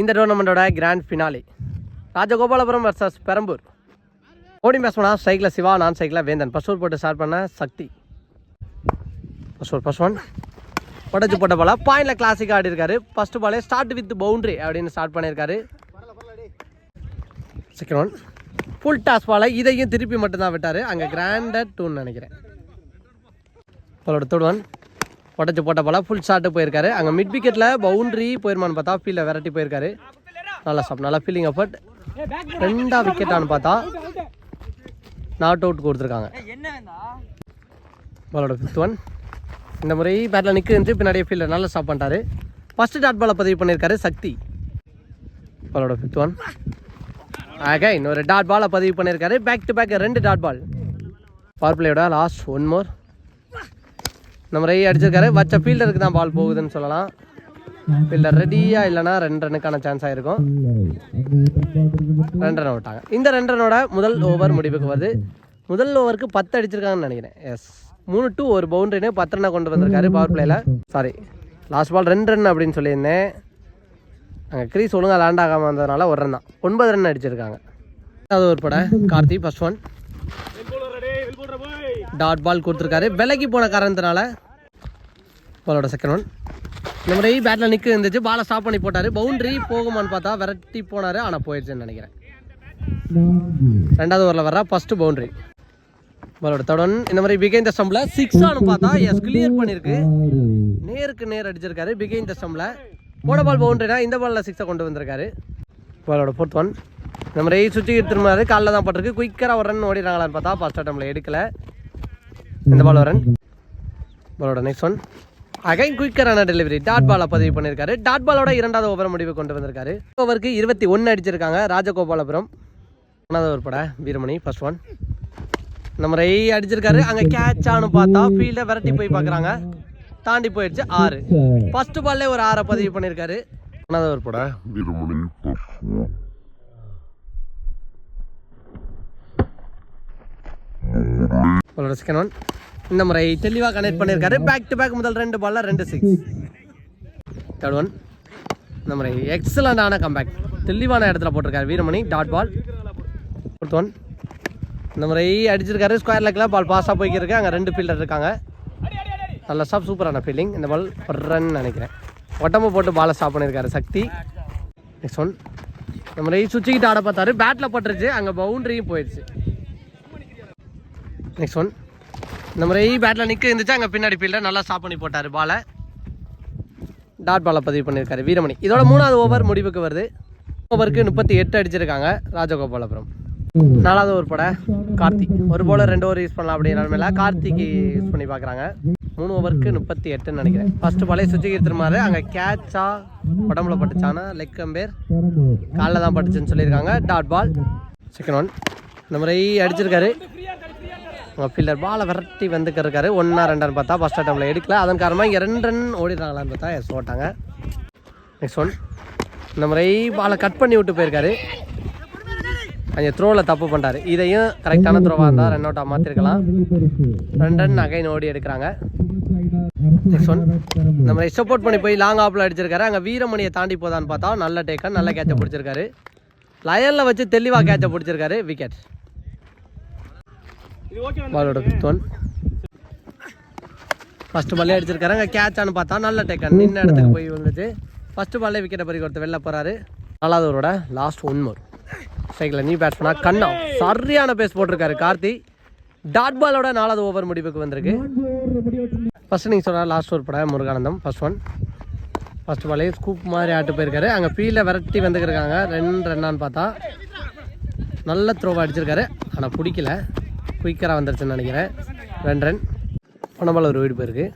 இந்த டோர்னமெண்ட்டோட grand finale Rajagopalapuram versus Perambur. ஓடி பேசணும்னா சைக்கிளில் சிவா நான் சைக்கிளில் வேந்தன். பசூர் போட்டு ஸ்டார்ட் பண்ண Sakthi. Pasur over first one உடச்சு போட்ட பால பாயிண்டில் கிளாசிக்காக ஆடி ஃபஸ்ட்டு பாலே ஸ்டார்ட் வித் பவுண்ட்ரி அப்படின்னு ஸ்டார்ட் பண்ணியிருக்காரு செகண்ட் ஒன் ஃபுல் டாஸ் பாலை இதையும் திருப்பி மட்டும்தான் விட்டார். அங்கே கிராண்டட் டூன்னு நினைக்கிறேன். அவளோட தேர்ட் ஒன் உடச்சி போட்ட போல ஃபுல் ஷாட்டு போயிருக்காரு. அங்கே மிட் விக்கெட்டில் பவுண்ட்ரி போயிருமான்னு பார்த்தா ஃபீல்டில் விரட்டி போயிருக்காரு. நல்லா சாப் நல்லா ஃபீலிங் எஃபர்ட் ரெண்டா விக்கெட்டான்னு பார்த்தா நாட் அவுட் கொடுத்துருக்காங்க. பாலோட ஃபிஃப்த் ஒன் இந்த முறை பேட்டில் நிற்கிறது பின்னாடியே ஃபீல்டர் நல்லா ஸ்டாப் பண்ணிட்டாரு. ஃபஸ்ட்டு டாட் பாலை பதிவு பண்ணியிருக்காரு சக்தி. பாலோட ஃபிஃப்த் ஒன் ஆகா இன்னொரு டாட் பாலை பதிவு பண்ணியிருக்காரு. பேக் டு பேக் ரெண்டு டாட் பால் பவர் பிளேயோட லாஸ்ட் ஒன் மோர் நம்ம ரெய் அடிச்சிருக்காரு. வச்ச ஃபீல்டருக்கு தான் பால் போகுதுன்னு சொல்லலாம். ஃபீல்டர் ரெடியாக இல்லைன்னா ரெண்டு ரன்னுக்கான சான்ஸ் ஆயிருக்கும் ரெண்டு ரன் விட்டாங்க. இந்த ரெண்டு ரனோட முதல் ஓவர் முடிவுக்கு வருது. முதல் ஓவருக்கு பத்து அடிச்சிருக்காங்கன்னு நினைக்கிறேன். எஸ் மூணு டூ ஒரு பவுண்டரின்னு பத்து ரனை கொண்டு வந்திருக்காரு பவர் பிளேயில் சாரி லாஸ்ட் பால் ரெண்டு ரன் அப்படின்னு சொல்லியிருந்தேன். அங்கே க்ரீஸ் ஒழுங்காக லேண்ட் ஆகாமல் வந்ததுனால ஒரு ரன் தான். ஒன்பது ரன் அடிச்சிருக்காங்க. அது ஒரு படம் Karthi first one dot ball கொடுத்துருக்காரு. விலகி போன காரணத்தினால பாலோட செகண்ட் ஒன் இந்த மாதிரி பேட்டில் நிற்க இருந்துச்சு. பாலை ஸ்டாப் பண்ணி போட்டார். பவுண்டரி போகுமான்னு பார்த்தா விரட்டி போனார். ஆனால் போயிடுச்சுன்னு நினைக்கிறேன். ரெண்டாவது ஓவரில் வர்ற ஃபஸ்ட்டு பவுண்டரி பாலோட தொடன் இந்த மாதிரி பிகைந்த த ஸ்டம்பில் சிக்ஸ் ஆனு பார்த்தா எஸ் கிளியர் பண்ணியிருக்கு நேருக்கு நேர் அடிச்சிருக்காரு. பிகைந்த த ஸ்டம்பில் போட பால் பவுண்ட்ரினா இந்த பாலில் சிக்ஸை கொண்டு வந்திருக்காரு. பாலோட ஃபோர்த் ஒன் இந்த மாதிரி சுற்றி திரும்பினாரு காலில் தான் பட்டிருக்கு. குயிக்கராக ஒரு ரன் பார்த்தா ஃபஸ்ட் அட்டம்பில் எடுக்கல. இந்த பால் வரேன் பாலோட நெக்ஸ்ட் ஒன் அகைன் குயிக்கரான டெலிவரி. டாட் பாலை பதிவு பண்ணியிருக்காரு டாட் பாலோட இரண்டாவது ஓவர் முடிவு கொண்டு வந்திருக்காரு. ஓவருக்கு இருபத்தி ஒன்று அடிச்சிருக்காங்க. ராஜகோபாலபுரம். ஒன்றாவது ஓவர் பட வீரமணி ஃபர்ஸ்ட் ஒன் இந்த முறை அடிச்சிருக்காரு. அங்கே கேட்ச் ஆனு பார்த்தா ஃபீல்டை விரட்டி போய் பார்க்குறாங்க தாண்டி போயிடுச்சு ஆறு. ஃபர்ஸ்ட் பால்லே ஒரு ஆறை பதிவு பண்ணியிருக்காரு ஒன்றாவது ஓவர் பட. வீரமணி செகண்ட் ஒன் இந்த முறை தெளிவாக கனெக்ட் பண்ணியிருக்காரு. பேக் டு பேக் முதல் ரெண்டு பால்ல ரெண்டு சிக்ஸ் தேர்ட் ஒன் இந்த முறை எக்ஸலண்டான கம்பேக் தெளிவான இடத்துல போட்டிருக்காரு Veeramani. Dot ball fourth one இந்த முறை அடிச்சிருக்காரு. ஸ்கொயர் லெக்கில் பால் பாஸாக போய்க்கிருக்கு. அங்கே ரெண்டு ஃபீல்டர் இருக்காங்க. நல்ல ஸ்டாப் சூப்பரான ஃபீல்டிங் இந்த பால் ரன் நினைக்கிறேன். உடம்பு போட்டு பாலை ஸ்டாப் பண்ணியிருக்காரு. சக்தி. நெக்ஸ்ட் ஒன் இந்த முறை சுவிட்சுக்கிட்டு ஆட பார்த்தாரு. பேட்டில் பட்டுருச்சு. அங்கே பவுண்டரியும் போயிடுச்சு நெக்ஸ்ட் ஒன் இந்த முறை பேட்டில் நிற்க இருந்துச்சு. அங்கே பின்னாடி ஃபீல்டர் நல்லா ஸ்டாப் பண்ணி போட்டார். பாலை டாட் பாலை பதிவு பண்ணியிருக்காரு வீரமணி. இதோட மூணாவது ஓவர் முடிவுக்கு வருது. ஓவருக்கு முப்பத்தி எட்டு அடிச்சிருக்காங்க ராஜகோபாலபுரம். நாலாவது ஓவர் பட கார்த்திக் ஒரு போல ரெண்டு ஓவர் யூஸ் பண்ணலாம் அப்படிங்கிற மேலே கார்த்திக் யூஸ் பண்ணி பார்க்குறாங்க மூணு ஓவருக்கு முப்பத்தி எட்டுன்னு நினைக்கிறேன். ஃபர்ஸ்ட் பாலே சுற்றி திரும்பாரு அங்கே கேட்சா உடம்புல பட்டுச்சானா லெக் கம்பேர் காலில் தான் பட்டுச்சுன்னு சொல்லியிருக்காங்க. டாட் பால் செகண்ட் ஒன் இந்த முறை அடிச்சிருக்காரு. ஃபீல்டர் பாலை விரட்டி வந்துக்கிருக்காரு ஒன்றா ரெண்டான்னு பார்த்தா ஃபஸ்ட் அட்டம்பில் எடுக்கல. அதன் காரணமாக இங்கே ரெண்டு ரன் ஓடிடுறாங்களான்னு பார்த்தா எஸ் ஓட்டாங்க. நெக்ஸ்ட் ஒன் இந்த முறை பாலை கட் பண்ணி விட்டு போயிருக்காரு. அங்கே த்ரோவில் தப்பு பண்ணுறாரு இதையும் கரெக்டான த்ரோவாக இருந்தால் ரன் அவுட்டாக மாற்றிருக்கலாம் ரெண்டு ரன் அகைன் ஓடி எடுக்கிறாங்க. நெக்ஸ்ட் ஒன் இந்த சப்போர்ட் பண்ணி போய் லாங் ஆப்பில் அடிச்சிருக்காரு. அங்கே வீரமணியை தாண்டி போதான்னு பார்த்தா நல்ல டேக்கன் நல்ல கேட்சை பிடிச்சிருக்காரு. லயனில் வச்சு தெளிவாக கேட்சை பிடிச்சிருக்காரு. விக்கெட் பாலோட ஃபிஃப்த் ஒன் ஃபஸ்ட்டு பாலே அடிச்சிருக்காரு. அங்கே கேட்சான்னு பார்த்தா நல்ல டேக்கன் நின்ன இடத்துக்கு போய் வந்துச்சு ஃபஸ்ட்டு பாலே விக்கெட்டை பறி கொடுத்து வெளில போகிறாரு நாலாவது லாஸ்ட் ஒன் மோர் சைக்கிளில் நீ பேட்ஸ்மனா கண்ணா. சரியான பேஸ் போட்டிருக்காரு கார்த்தி. டாட் பாலோட நாலாவது ஓவர் முடிவுக்கு வந்திருக்கு. ஃபஸ்ட்டு நீங்கள் சொல்கிற லாஸ்ட் ஓவர் படம் முருகானந்தம் ஃபஸ்ட் ஒன் ஃபஸ்ட் பாலே ஸ்கூப் மாதிரி ஆட்டு போயிருக்காரு. அங்கே ஃபீல்டில் விரட்டி வந்துருக்காங்க ரெண்டு ரன்னான்னு பார்த்தா. நல்ல த்ரோவாக அடிச்சிருக்காரு. ஆனால் பிடிக்கல. குயிக்கராக வந்துருச்சுன்னு நினைக்கிறேன். ரெண்டு ரன். பணபால் ஒரு வீடு போயிருக்கு.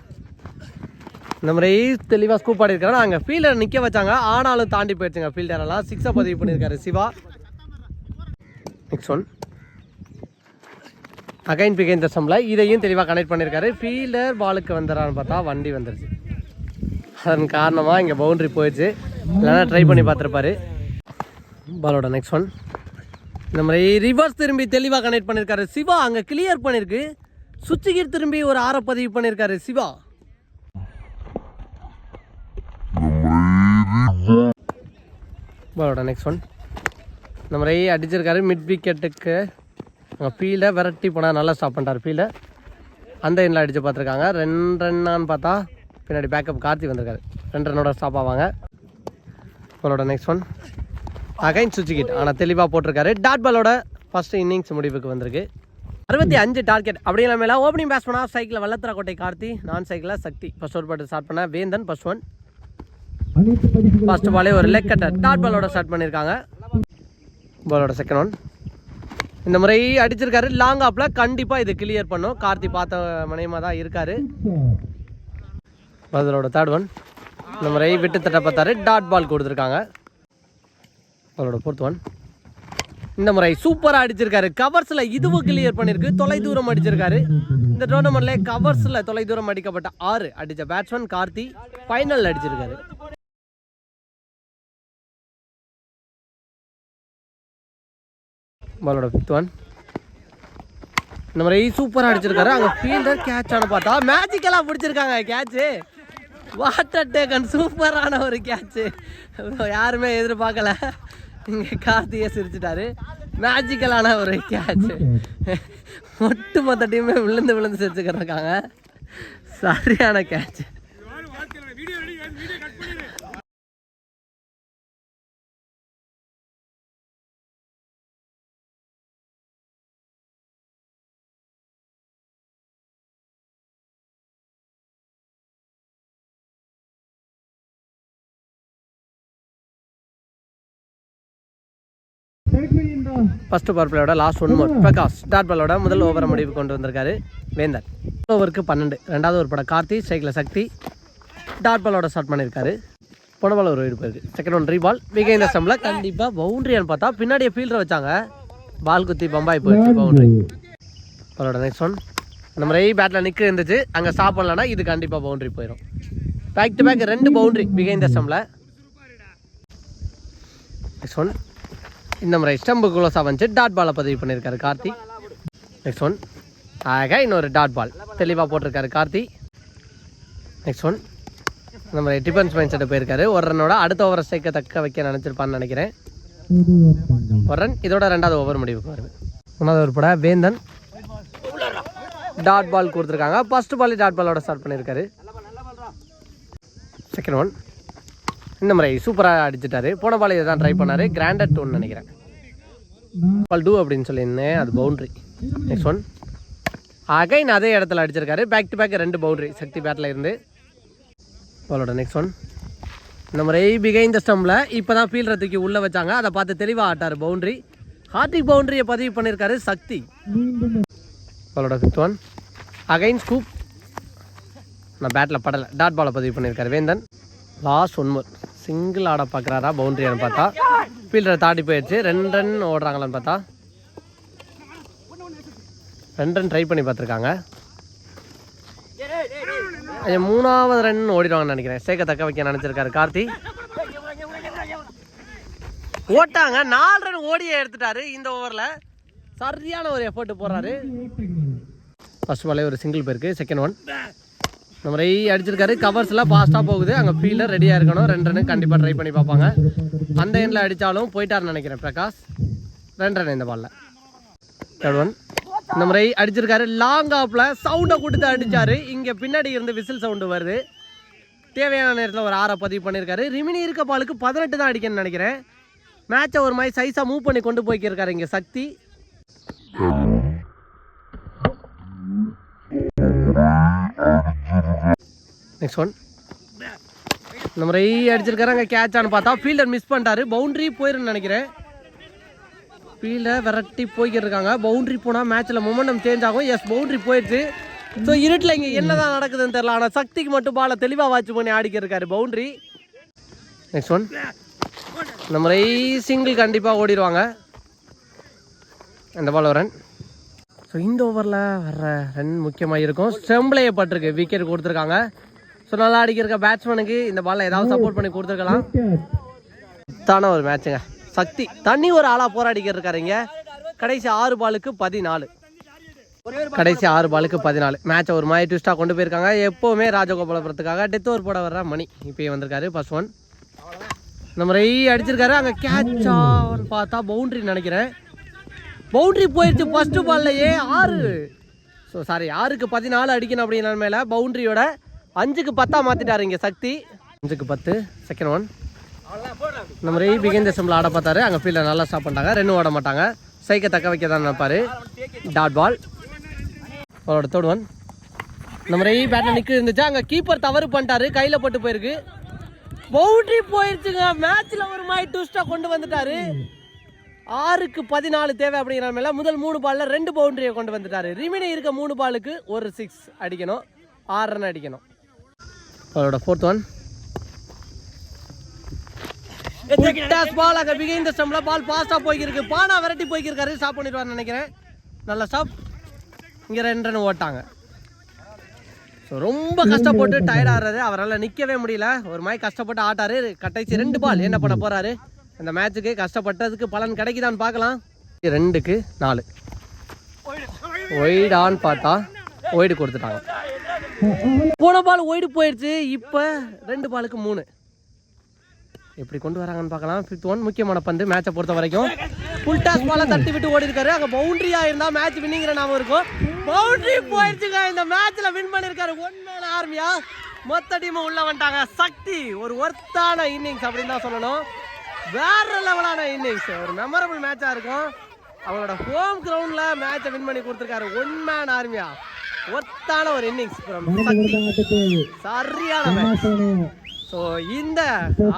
இந்த மாதிரி தெளிவாக ஸ்கூப் ஆடிருக்காரு அங்கே ஃபீல்டர் நிற்க வச்சாங்க. ஆனாலும் தாண்டி போயிடுச்சுங்க ஃபீல்டரெல்லாம் சிக்ஸை பதிவு பண்ணியிருக்காரு சிவா. நெக்ஸ்ட் ஒன் அகைன் பிகைன் தசமில் இதையும் தெளிவாக கனெக்ட் பண்ணியிருக்காரு. ஃபீல்டர் பாலுக்கு வந்துடுறான்னு பார்த்தா வண்டி வந்துருச்சு. அதன் காரணமாக இங்கே பவுண்ட்ரி போயிடுச்சு. இல்லைன்னா ட்ரை பண்ணி பார்த்துருப்பாரு. பாலோட நெக்ஸ்ட் ஒன் இந்த மாதிரி ரிவர்ஸ் திரும்பி தெளிவாக கனெக்ட் பண்ணியிருக்காரு சிவா. அங்கே கிளியர் பண்ணியிருக்கு சுவிட்சுக்கு திரும்பி ஒரு ஆற பதிவு பண்ணியிருக்காரு சிவா. பாலோட நெக்ஸ்ட் ஒன் நம்ம மாதிரி அடிச்சிருக்காரு மிட் விக்கெட்டுக்கு ஃபீல்டை விரட்டி போனால் நல்லா ஸ்டாப் பண்ணிட்டார் ஃபீல்டை அந்த எண்ணில் அடித்து பார்த்துருக்காங்க. ரெண்டு ரன்னான்னு பார்த்தா பின்னாடி பேக்கப் கார்த்தி வந்திருக்காரு. ரெண்டு ரன்னோட ஸ்டாப் ஆவாங்க. பாலோட நெக்ஸ்ட் ஒன் அகைன் சுவிட்ச் ஆனால் தெளிவாக போட்டிருக்காரு. டாட் பாலோட ஃபர்ஸ்ட் இன்னிங்ஸ் முடிவுக்கு வந்திருக்கு. அறுபத்தி அஞ்சு டார்கெட் அப்படி இல்லாமல் ஓப்பனிங் பேட்ஸ் பண்ணால் சைக்கிளில் வல்லத்தரா கோட்டை கார்த்தி நான் சைக்கிளில் சக்தி. ஃபர்ஸ்ட் ஒரு பாட்டு ஸ்டார்ட் பண்ண வேந்தன் ஃபர்ஸ்ட் ஒன் ஃபர்ஸ்ட் பாலே ஒரு லெக் கட்டர் டாட் பாலோட ஸ்டார்ட் பண்ணியிருக்காங்க பாலோட செகண்ட் ஒன் இந்த முறை அடிச்சிருக்காரு. லாங் ஆப்பில் கண்டிப்பாக இது கிளியர் பண்ணும். கார்த்தி பார்த்த மனையமாக தான் இருக்காரு. பதிலோட தேர்ட் ஒன் இந்த முறை விட்டு தட்ட பார்த்தாரு டாட் பால் கொடுத்துருக்காங்க. அவரோட ஃபோர்த் ஒன் இந்த முறை சூப்பராக அடிச்சிருக்காரு. கவர்ஸில் இதுவும் கிளியர் பண்ணியிருக்கு தொலை தூரம் அடிச்சிருக்காரு. இந்த டோர்னமெண்ட்ல கவர்ஸில் தொலை தூரம் அடிக்கப்பட்ட ஆறு அடித்த பேட்ஸ்மேன் கார்த்தி ஃபைனல் அடிச்சிருக்காரு. பாலோட ஃபிஃப்த் ஒன் இந்த மாதிரி சூப்பராக அடிச்சிருக்காரு. அங்கே ஃபீல்டர் கேட்ச் ஆன பார்த்தா மேஜிக்கெல்லாம் பிடிச்சிருக்காங்க. கேட்ச்சு வாட்டர் டேக்கன் சூப்பரான ஒரு கேட்ச்சு யாருமே எதிர்பார்க்கல. இங்கே கார்த்திகை சிரிச்சிட்டாரு. மேஜிக்கலான ஒரு கேட்ச்சு ஒட்டு மொத்த டீமே விழுந்து விழுந்து சிரிச்சுக்கிட்டு இருக்காங்க. சரியான catch first power பிளேயோட last one more Prakash start பாலோட முதல் ஓவரை முடிவு கொண்டு வந்திருக்காரு வேந்தன் ஓவருக்கு பன்னெண்டு. ரெண்டாவது ஒரு படம் கார்த்தி சைக்கிள் சக்தி. டாட் பாலோட ஸ்டார்ட் பண்ணியிருக்காரு போன பால் ஒரு வீடு போயிருக்கு. செகண்ட் ஒன் ரீ பால் மிக இந்த கண்டிப்பாக பவுண்டரியான்னு பார்த்தா பின்னாடியே ஃபீல்டரை வச்சாங்க. பால் குத்தி பம்பாய் போயிடுச்சு பவுண்டரி பாலோட நெக்ஸ்ட் ஒன் அந்த மாதிரி பேட்டில் நிற்க இருந்துச்சு. அங்கே ஸ்டாப் பண்ணலன்னா இது கண்டிப்பாக பவுண்டரி போயிடும் பேக் டு பேக் ரெண்டு பவுண்டரி மிக இந்த ஸ்டம்பில் நெக்ஸ்ட் ஒன் இந்த முறை ஸ்டம்பு குலோஸாக வந்துச்சு டாட் பாலை பதிவு பண்ணியிருக்காரு கார்த்தி. நெக்ஸ்ட் ஒன் ஆக இன்னொரு டாட் பால் தெளிவாக போட்டிருக்காரு கார்த்தி. நெக்ஸ்ட் ஒன் இந்த மாதிரி டிஃபென்ஸ் மைண்ட் செட்டு போயிருக்காரு. ஒரு ரன்னோட அடுத்த ஓவரை ஸ்ட்ரைக்கை தக்க வைக்க நினச்சிருப்பான்னு நினைக்கிறேன். ஒரு ரன் இதோட ரெண்டாவது ஓவர் முடிவுக்கு வருது. மூணாவது ஒரு பட வேந்தன். டாட் பால் கொடுத்துருக்காங்க. ஃபர்ஸ்ட் பால் டாட் பாலோட ஸ்டார்ட் பண்ணியிருக்காரு. செகண்ட் ஒன் இந்த முறை சூப்பராக அடிச்சிட்டாரு. போன பால் இதை தான் ட்ரை பண்ணாரு. கிராண்டட் டூன்னு நினைக்கிறேன். பால் டூ அப்படின்னு சொல்லியிருந்தேன். அது பவுண்ட்ரி நெக்ஸ்ட் ஒன் அகைன் அதே இடத்துல அடிச்சிருக்காரு. பேக் டு பேக் ரெண்டு பவுண்ட்ரி சக்தி பேட்டில் இருந்து. பாலோட நெக்ஸ்ட் ஒன் இந்த முறை பிகைந்த ஸ்டம்பில் இப்போ தான் ஃபீல்டரை தூக்கி உள்ளே வச்சாங்க. அதை பார்த்து தெளிவாக ஆட்டார் பவுண்ட்ரி ஹார்டிக் பவுண்டரியை பதிவு பண்ணியிருக்காரு சக்தி. பாலோட ஃபிஃப்த் ஒன் அகைன் ஸ்கூப் நான் பேட்டில் படலை. டாட் பாலை பதிவு பண்ணியிருக்காரு வேந்தன். லாஸ்ட் ஒன் மோர் சிங்கிள் ஆட பார்க்குறாரா? பவுண்டரியான்னு பார்த்தா. ஃபீல்டரை தாண்டி போயிடுச்சு. ரெண்டு ரன் ஓடுறாங்களான்னு பார்த்தா. ரெண்டு ரன் ட்ரை பண்ணி பார்த்துருக்காங்க. மூணாவது ரன் ஓடிடுவாங்கன்னு நினைக்கிறேன். சேக்க தக்க வைக்க நினச்சிருக்காரு கார்த்தி. ஓட்டாங்க. நாலு ரன் ஓடியே எடுத்துட்டாரு இந்த ஓவரில். சரியான ஒரு எஃபர்ட் போடுறாரு. ஃபர்ஸ்ட் பாலே ஒரு சிங்கிள் பேருக்கு செகண்ட் ஒன் நம்ம ரை அடிச்சிருக்காரு. கவர்ஸ்லாம் ஃபாஸ்ட்டாக போகுது. அங்கே ஃபீல்டர் ரெடியாக இருக்கணும். ரெண்டு ரன் கண்டிப்பாக ட்ரை பண்ணி பார்ப்பாங்க. அந்த எண்ணில் அடித்தாலும் போயிட்டாருன்னு நினைக்கிறேன் பிரகாஷ். ரெண்டு ரன் இந்த பாலில் தேர்ட் ஒன் இந்த முறை அடிச்சிருக்காரு. லாங் ஆப்பில் சவுண்டை கொடுத்து அடிச்சாரு. இங்கே பின்னாடி இருந்து விசில் சவுண்டு வருது. தேவையான நேரத்தில் ஒரு ஆறை பதிவு பண்ணியிருக்காரு ரிமினி இருக்க பாலுக்கு பதினெட்டு தான் அடிக்கணும்னு நினைக்கிறேன். மேட்சை ஒரு மாதிரி சைஸாக மூவ் பண்ணி கொண்டு போய்க்கிருக்காரு இங்கே சக்தி. நெக்ஸ்ட் ஒன் இந்த முறை அடிச்சிருக்காரு அங்கே கேட்சான்னு பார்த்தா. ஃபீல்டர் மிஸ் பண்ணிட்டாரு. பவுண்டரி போயிருன்னு நினைக்கிறேன். ஃபீல்டை விரட்டி போய்கிட்டு இருக்காங்க பவுண்டரி போனால் மேட்ச்சில் மொமெண்டம் சேஞ்ச் ஆகும். எஸ் பவுண்டரி போயிடுச்சு. ஸோ இருட்டில் இங்கே என்னதான் நடக்குதுன்னு தெரில ஆனால் சக்திக்கு மட்டும் பாலை தெளிவாக வாட்ச் பண்ணி ஆடிக்க இருக்காரு பவுண்டரி நெக்ஸ்ட் ஒன் இந்த முறை சிங்கிள் கண்டிப்பாக ஓடிடுவாங்க அந்த பால் வரேன் ஸோ இந்த ஓவரில் வர்ற ரன் முக்கியமாக இருக்கும் ஸ்டெம்பிளையே பட்டிருக்கு விக்கெட் கொடுத்துருக்காங்க. ஸோ நல்லா அடிக்கிற பேட்ஸ்மேனுக்கு இந்த பாலில் ஏதாவது சப்போர்ட் பண்ணி கொடுத்துருக்கலாம். தான ஒரு மேட்சுங்க சக்தி தண்ணி ஒரு ஆளாக போராடிக்கிட்டு இருக்காருங்க கடைசி ஆறு பாலுக்கு பதினாலு. கடைசி ஆறு பாலுக்கு பதினாலு. மேட்சை ஒரு மாதிரி ட்விஸ்ட்டாக கொண்டு போயிருக்காங்க. எப்போவுமே ராஜகோபாலபுரத்துக்காக டெத் ஓவர் போட வர்ற மணி. இப்போயே வந்திருக்காரு ஃபர்ஸ்ட் ஒன் நம்ம ரெய் அடிச்சிருக்காரு. அங்கே கேட்சான்னு பார்த்தா பவுண்ட்ரி நினைக்கிறேன். பவுண்டரி போயிடுச்சு ஃபஸ்ட்டு பால்லையே ஆறு. ஸோ சாரி ஆறுக்கு பதினாலு அடிக்கணும் அப்படிங்கிற மேலே பவுண்டரியோட அஞ்சுக்கு பத்தாக மாற்றிட்டாரு இங்கே சக்தி. அஞ்சுக்கு பத்து செகண்ட் ஒன் நம்ம ரை பிகேந்திர சிம்பிள் ஆட பார்த்தாரு. அங்கே ஃபீல்டில் நல்லா ஸ்டாப் பண்ணிட்டாங்க. ரெண்டும் ஓட மாட்டாங்க. சைக்கை தக்க வைக்க தான் நினைப்பார். டாட் பால் அவரோட தேர்ட் ஒன் நம்ம ரை பேட்டில் நிற்க இருந்துச்சு? அங்கே கீப்பர் தவறு பண்ணிட்டாரு. கையில் போட்டு போயிருக்கு. பவுண்டரி போயிருச்சுங்க. மேட்ச்சில் ஒரு மாதிரி டூஸ்ட்டாக கொண்டு வந்துட்டாரு. ஆறுக்கு பதினாலு தேவை அப்படிங்கிற மேல முதல் மூணு பால்ல ரெண்டு பவுண்டரியை கொண்டு வந்துட்டாரு. ரிமைனிங் இருக்க மூணு பாலுக்கு ஒரு சிக்ஸ் அடிக்கணும். ஆறு ரன் அடிக்கணும். அவரோட ஃபோர்த் ஒன் பால் அங்கே பிகைந்த ஸ்டம்ல பால் பாஸ்டாக போய்க்கிருக்கு. பானா விரட்டி போய்க்கிருக்காரு. ஸ்டாப் பண்ணிடுவார்னு நினைக்கிறேன். நல்ல ஸ்டாப் இங்கே ரெண்டு ரன் ஓட்டாங்க. ஸோ ரொம்ப கஷ்டப்பட்டு டயர்ட் ஆடுறாரு அவரால் நிற்கவே முடியல. ஒரு மாதிரி கஷ்டப்பட்டு ஆட்டாரு. கடைசி ரெண்டு பால். என்ன பண்ண போறாரு? இந்த மேட்சுக்கு கஷ்டப்பட்டதுக்கு பலன் கிடைக்குதான்னு பார்க்கலாம். ரெண்டுக்கு நாலு. ஒய்டான்னு பார்த்தா ஒய்டு கொடுத்துட்டாங்க. போன பால் ஒய்டு போயிடுச்சு. இப்போ ரெண்டு பாலுக்கு மூணு. எப்படி கொண்டு வராங்கன்னு பார்க்கலாம். ஃபிஃப்த் ஒன் முக்கியமான பந்து மேட்சை பொறுத்த வரைக்கும். ஃபுல் டாஸ் பால தட்டி விட்டு ஓடி இருக்காரு அங்கே பவுண்டரியா இருந்தால் மேட்ச் வின்னிங்கிற நாம இருக்கும். பவுண்டரி போயிடுச்சுங்க. இந்த மேட்ச்ல வின் பண்ணிருக்காரு. ஒன் மேன் ஆர்மியா மொத்த டீமும் உள்ள வந்துட்டாங்க. சக்தி ஒரு ஒர்த்தான இன்னிங்ஸ் அப்படின்னு தான் சொல்லணும். வேற லெவலான இன்னிங்ஸ். ஒரு மெமரபிள் மேட்சா இருக்கும். அவங்களோட ஹோம் கிரவுண்ட்ல மேட்சை வின் பண்ணி கொடுத்துருக்காரு ஒன் மேன் ஆர்மியா ஒர்த்தான ஒரு இன்னிங்ஸ் சரியான மேட்ச் ஸோ இந்த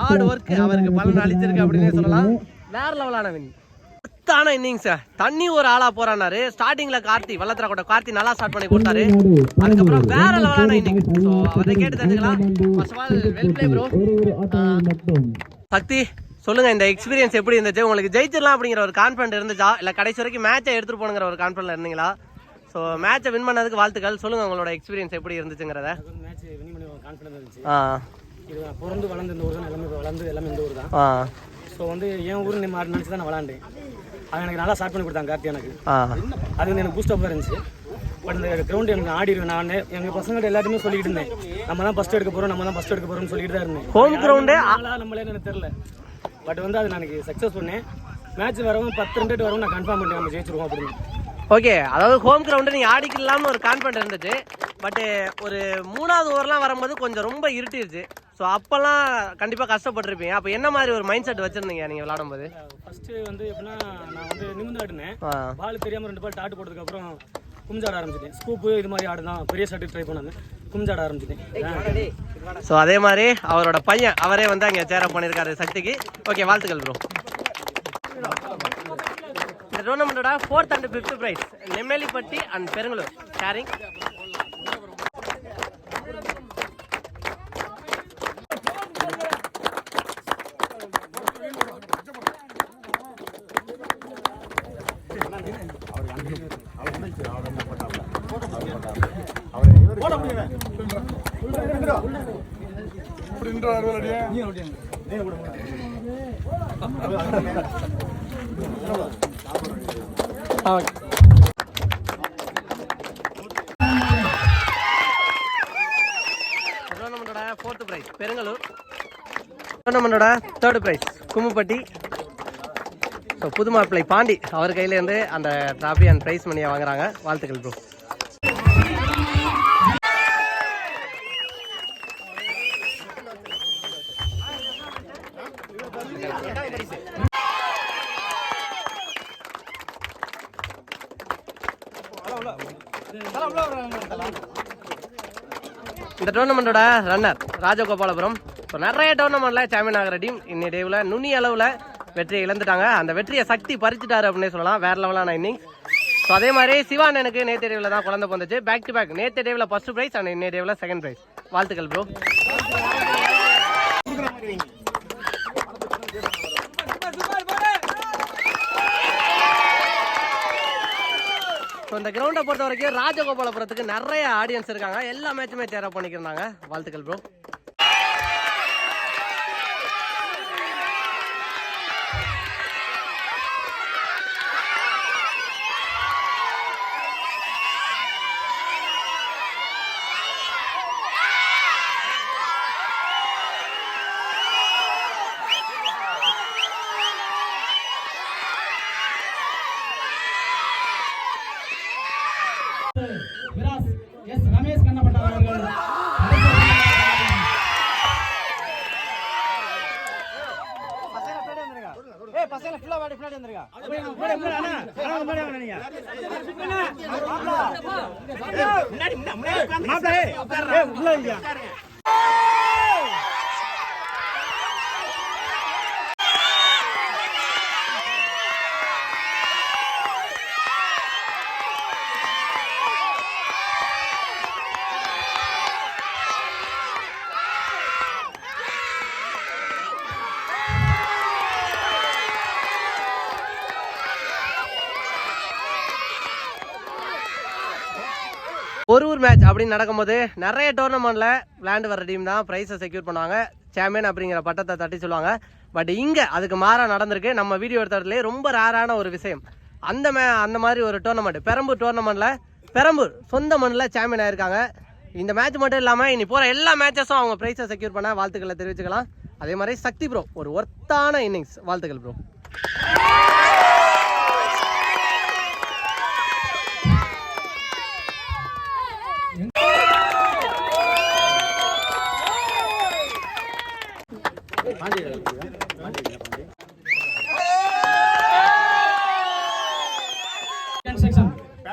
ஹார்ட் ஒர்க் அவருக்கு பலன் அளிச்சிருக்கு அப்படின்னு சொல்லலாம். வேற லெவலான வின் ஒர்த்தான இன்னிங்ஸ். தண்ணி ஒரு ஆளா போறானாரு. ஸ்டார்டிங்ல கார்த்தி வல்லத்தரா கூட கார்த்தி நல்லா ஸ்டார்ட் பண்ணி கொடுத்தாரு அதுக்கப்புறம் வேற லெவலான இன்னிங் ஸோ அவரை கேட்டு தெரிஞ்சுக்கலாம். First all well play bro Sakthi சொல்லுங்க இந்த எக்ஸ்பீரியன்ஸ் எப்படி இருந்துச்சு? உங்களுக்கு ஜெயிச்சிடலாம் அப்படிங்கிற ஒரு கான்ஃபிடன்ட் இருந்துச்சா? இல்ல கடைசி வரைக்கும் மேட்சை எடுத்துட்டு போனுங்கிற ஒரு கான்ஃபிடன்ட்ல இருந்தீங்களா? ஸோ மேட்சை வின் பண்ணதுக்கு வாழ்த்துக்கள். சொல்லுங்க உங்களோட எக்ஸ்பீரியன்ஸ் எப்படி இருந்துச்சுங்கிறத. ஆ பிறந்து வளர்ந்து இந்த ஊர் தான் எல்லாமே வளர்ந்து எல்லாமே இந்த ஊர் தான். ஸோ வந்து என் ஊர் நீ மாறி நினச்சி தான் நான் விளாண்டேன். அவன் எனக்கு நல்லா ஸ்டார்ட் பண்ணி கொடுத்தாங்க கார்த்தி எனக்கு. அது வந்து எனக்கு பூஸ்ட் அப்பாக இருந்துச்சு. பட் இந்த கிரவுண்ட் எனக்கு ஆடிடுவேன் நான் எங்கள் பசங்கள்ட்ட எல்லாத்தையுமே சொல்லிட்டு இருந்தேன். நம்ம தான் ஃபஸ்ட் எடுக்க போகிறோம் நம்ம தான் ஃபஸ்ட் எடுக்க போகிறோம்னு சொல்லிட்டு தான் இருந்தேன். ஹோம் கிரவுண்டு நம்மளே எனக்கு தெரில பட் வந்து அது நான் எனக்கு சக்ஸஸ் பண்ணேன். மேட்ச் வரவும் பத்து ரெண்டு வரவும் நான் கன்ஃபார்ம் பண்ணேன் நம்ம ஜெயிச்சிருவோம் அப்படின்னு. ஓகே அதாவது ஹோம் கிரவுண்டு நீங்கள் ஆடிக்கலாம்னு ஒரு கான்ஃபிடன்ட் இருந்துச்சு. பட்டு ஒரு மூணாவது ஓவர்லாம் வரும்போது கொஞ்சம் ரொம்ப இருட்டிருச்சு. ஸோ அப்போல்லாம் கண்டிப்பாக கஷ்டப்பட்டிருப்பீங்க. அப்போ என்ன மாதிரி ஒரு மைண்ட் செட் வச்சுருந்தீங்க நீங்கள் விளாடும்போது ஃபஸ்ட்டு வந்து எப்படின்னா நான் வந்து நிமிந்து ஆடினேன். பால் தெரியாமல் ரெண்டு பால் டாட்டு போட்டதுக்கப்புறம் கும்ஜாட ஆரம்பிச்சிட்டேன். ஸ்கூப்பு இது மாதிரி ஆடுதான் பெரிய ஷர்ட்டு ட்ரை பண்ணாங்க. கும்ஜாட ஆரம்பிச்சிட்டேன். ஸோ அதே மாதிரி அவரோட பையன் அவரே வந்து அங்கே சேரப் பண்ணியிருக்காரு சக்திக்கு. ஓகே வாழ்த்துக்கள் ப்ரோ இந்த டோர்னமெண்ட்டோட fourth and fifth prize Nemmelipatti and Perungalur sharing டோர்னமெண்ட்டோட fourth prize Perungalur. டோர்னமெண்டோட தேர்ட் ப்ரைஸ் கும்முப்பட்டி. ஸோ புது மாப்பிள்ளை பாண்டி அவர் கையிலேருந்து அந்த ட்ராஃபி அண்ட் ப்ரைஸ் மணியை வாங்குறாங்க. வாழ்த்துக்கள் ப்ரோ இந்த டோர்னமெண்ட்டோட ரன்னர் ராஜகோபாலபுரம். ஸோ நிறைய டோர்னமெண்ட்ல சாம்பியன் ஆகிற டீம் இன்னி டேவில் நுனி அளவில் வெற்றியை இழந்துட்டாங்க. அந்த வெற்றியை சக்தி பறிச்சுட்டாரு அப்படின்னே சொல்லலாம். வேற லெவலான இன்னிங்ஸ் ஸோ அதே மாதிரி சிவான் எனக்கு நேற்று டேவில் தான் குழந்தை பிறந்துச்சு. பேக் டு பேக் நேற்று டேவில் ஃபர்ஸ்ட் ப்ரைஸ் அண்ட் இன்னைய டேவில் செகண்ட் ப்ரைஸ் வாழ்த்துக்கள் ப்ரோ ஸோ இந்த கிரவுண்டை பொறுத்த வரைக்கும் ராஜகோபாலபுரத்துக்கு நிறைய ஆடியன்ஸ் இருக்காங்க. எல்லா மேட்சுமே தேர்வு பண்ணிக்கிறாங்க வாழ்த்துக்கள் ப்ரோ ஒரு ஒரு மேட்ச் அப்படின்னு நடக்கும்போது நிறைய டோர்னமெண்ட்டில் விளையாண்டு வர டீம் தான் ப்ரைஸை செக்யூர் பண்ணுவாங்க. சாம்பியன் அப்படிங்கிற பட்டத்தை தட்டி சொல்லுவாங்க. பட் இங்கே அதுக்கு மாறாக நடந்திருக்கு. நம்ம வீடியோ எடுத்ததுலேயே ரொம்ப ரேரான ஒரு விஷயம். அந்த மே அந்த மாதிரி ஒரு டோர்னமெண்ட் பெரம்பூர் டோர்னமெண்ட்டில் பெரம்பூர் சொந்த மண்ணில் சாம்பியன் ஆயிருக்காங்க. இந்த மேட்ச் மட்டும் இல்லாமல் இனி போகிற எல்லா மேட்சஸும் அவங்க ப்ரைஸை செக்யூர் பண்ண வாழ்த்துக்களை தெரிவிச்சுக்கலாம். அதே மாதிரி சக்தி ப்ரோ ஒரு ஒர்த்தான இன்னிங்ஸ் வாழ்த்துக்கள் ப்ரோ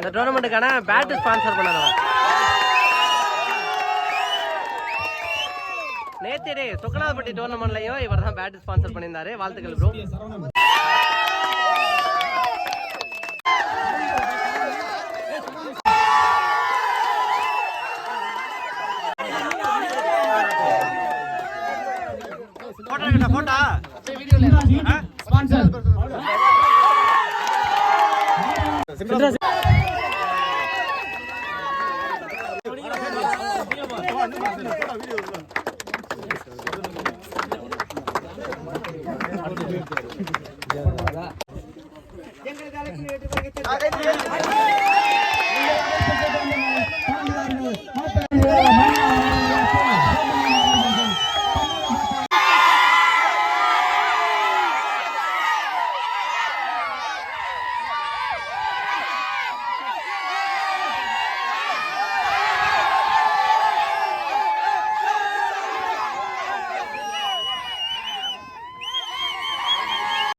இந்த டோர்னமெண்ட்டுக்கான பேட்டு ஸ்பான்சர் பண்ணணும் நேத்தே டே சொக்கநாதப்பட்டி டோர்னமெண்ட்லயும் இவர் தான் பேட் ஸ்பான்சர் பண்ணியிருந்தாரு. வாழ்த்துக்கள் ப்ரோ போட்டா.